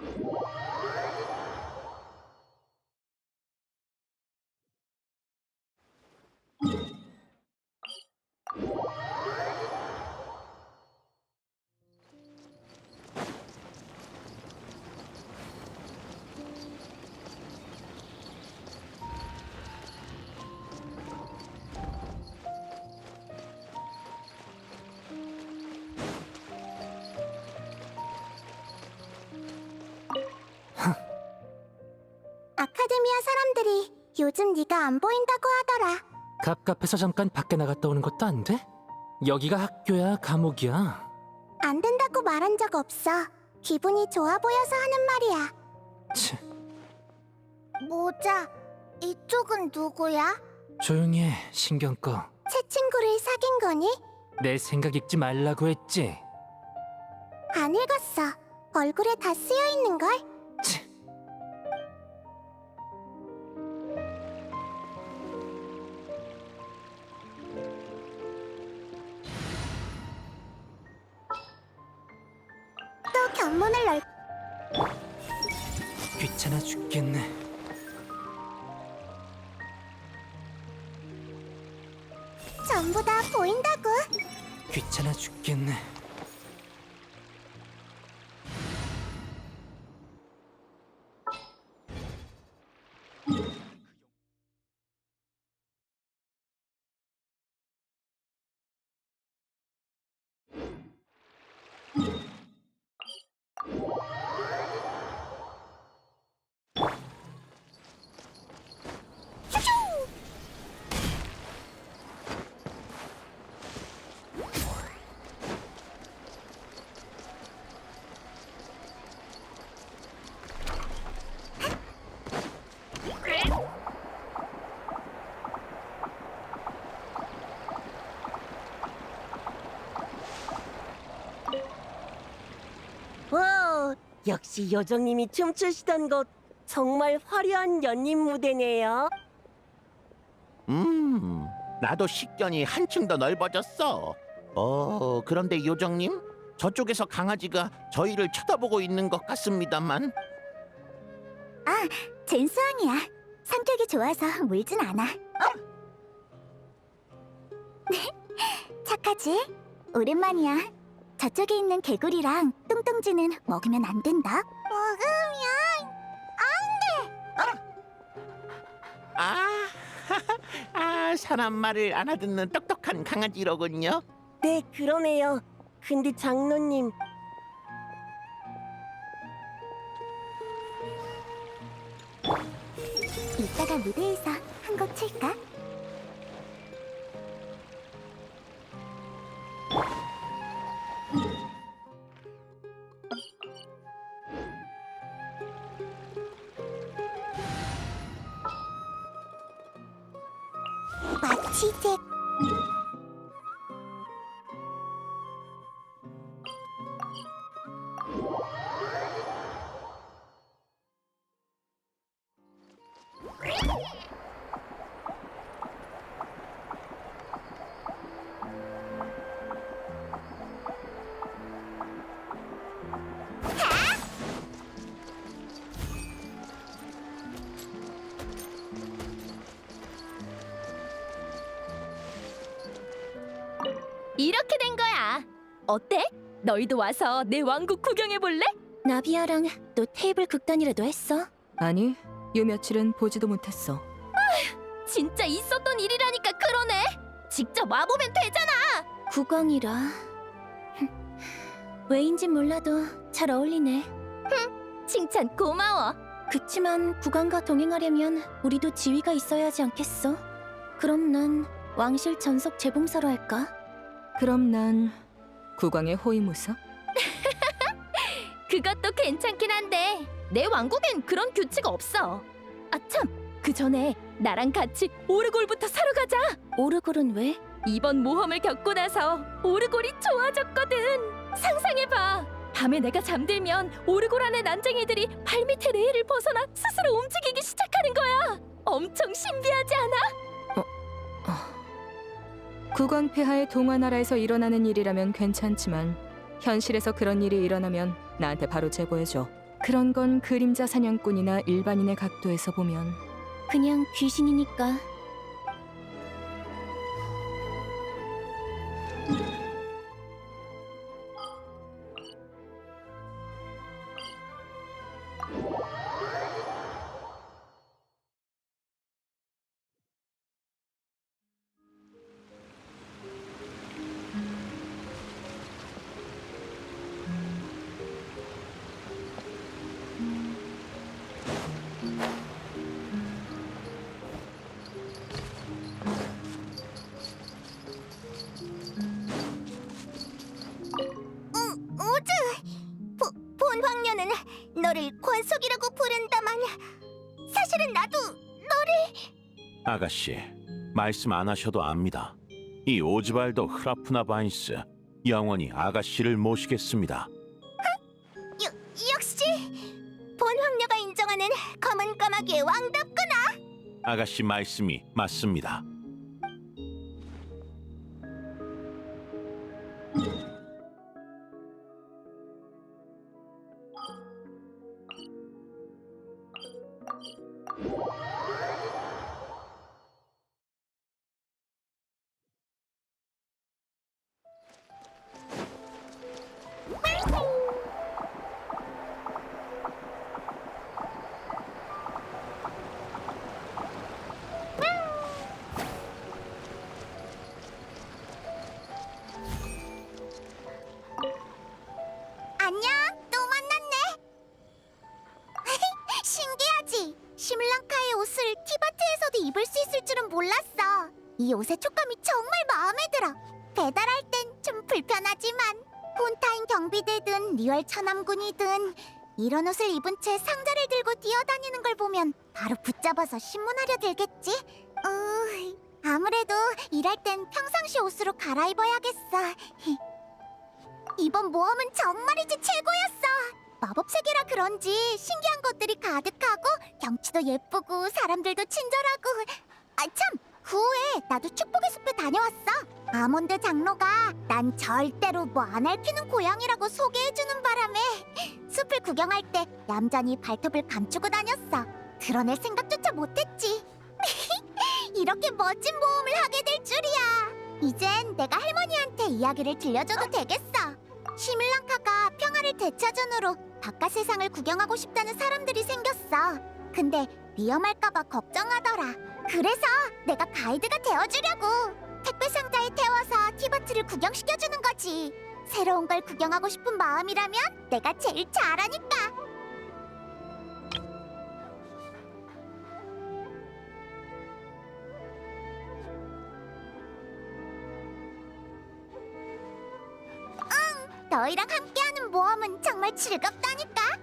you 아카데미아 사람들이 요즘 네가 안 보인다고 하더라. 갑갑해서 잠깐 밖에 나갔다 오는 것도 안 돼? 여기가 학교야 감옥이야 안 된다고 말한 적 없어. 기분이 좋아 보여서 하는 말이야. 치, 모자, 이쪽은 누구야? 조용히 해 신경 꺼내새 친구를 사귄 거니? 생각 읽지 말라고 했지 안 읽었어. 얼굴에 다 쓰여 있는 걸. 또 견문을 넓. 귀찮아 죽겠네 전부 다 보인다고. 귀찮아 죽겠네 역시 요정님이 춤추시던 곳 정말 화려한 연님 무대네요. 음, 나도 식견이 한층 더 넓어졌어. 어, 그런데 요정님, 저쪽에서 강아지가 저희를 쳐다보고 있는 것 같습니다만. 젠수왕이야. 성격이 좋아서 물진 않아. 착하지? 오랜만이야. 저쪽에 있는 개구리랑 뚱뚱지는 먹으면 안 된다. 먹으면 아, 아, 사람 말을 알아듣는 똑똑한 강아지로군요. 네, 그러네요. 근데 장로님, 이따가 무대에서 한 곡 칠까? 마치 이렇게 된 거야. 어때? 너희도 와서 내 왕국 구경해 볼래? 나비아랑 너 테이블 극단이라도 했어? 아니, 요 며칠은 보지도 못했어. 진짜 있었던 일이라니까 그러네. 직접 와보면 되잖아. 국왕이라. 왜인진 몰라도 잘 어울리네. 칭찬 고마워. 그치만 국왕과 동행하려면 우리도 지위가 있어야 하지 않겠어? 그럼 난 왕실 전속 재봉사로 할까? 그럼 난 국왕의 호위무사? 그것도 괜찮긴 한데 내 왕국엔 그런 규칙 없어. 아참, 그 전에 나랑 같이 오르골부터 사러 가자. 오르골은 왜? 이번 모험을 겪고 나서 오르골이 좋아졌거든. 상상해봐. 밤에 내가 잠들면 오르골 안의 난쟁이들이 발밑에 레일을 벗어나 스스로 움직이기 시작하는 거야. 엄청 신비하지 않아? 국왕 폐하의 동화나라에서 일어나는 일이라면 괜찮지만 현실에서 그런 일이 일어나면 나한테 바로 제보해줘. 그런 건 그림자 사냥꾼이나 일반인의 각도에서 보면 그냥 귀신이니까. 너를 권속이라고 부른다만 사실은 나도 아가씨, 말씀 안 하셔도 압니다. 이 오즈발도 흐라프나 바인스 영원히 아가씨를 모시겠습니다. 여, 역시 본 황녀가 인정하는 검은 까마귀의 왕답구나 아가씨 말씀이 맞습니다. 시뮬랑카의 옷을 티바트에서도 입을 수 있을 줄은 몰랐어. 이 옷의 촉감이 정말 마음에 들어. 배달할 땐 좀 불편하지만 폰타인 경비대든 리얼 천암군이든 이런 옷을 입은 채 상자를 들고 뛰어다니는 걸 보면 바로 붙잡아서 신문하려 들겠지? 어, 아무래도 일할 땐 평상시 옷으로 갈아입어야겠어. 이번 모험은 정말이지 최고였어. 마법 세계라 그런지 신기한 것들이 가득하고 경치도 예쁘고 사람들도 친절하고. 아 참, 그 후에 나도 축복의 숲에 다녀왔어. 아몬드 장로가 난 절대로 뭐안 핥히는 고양이라고 소개해주는 바람에 숲을 구경할 때 얌전히 발톱을 감추고 다녔어. 드러낼 생각조차 못했지. 이렇게 멋진 모험을 하게 될 줄이야. 이젠 내가 할머니한테 이야기를 들려줘도 되겠어. 시뮬랑카가 평화를 되찾은으로 바깥 세상을 구경하고 싶다는 사람들이 생겼어. 근데 위험할까봐 걱정하더라. 그래서 내가 가이드가 되어주려고. 택배 상자에 태워서 티바트를 구경시켜주는 거지. 새로운 걸 구경하고 싶은 마음이라면 내가 제일 잘하니까. 너희랑 함께 하는 모험은 정말 즐겁다니까.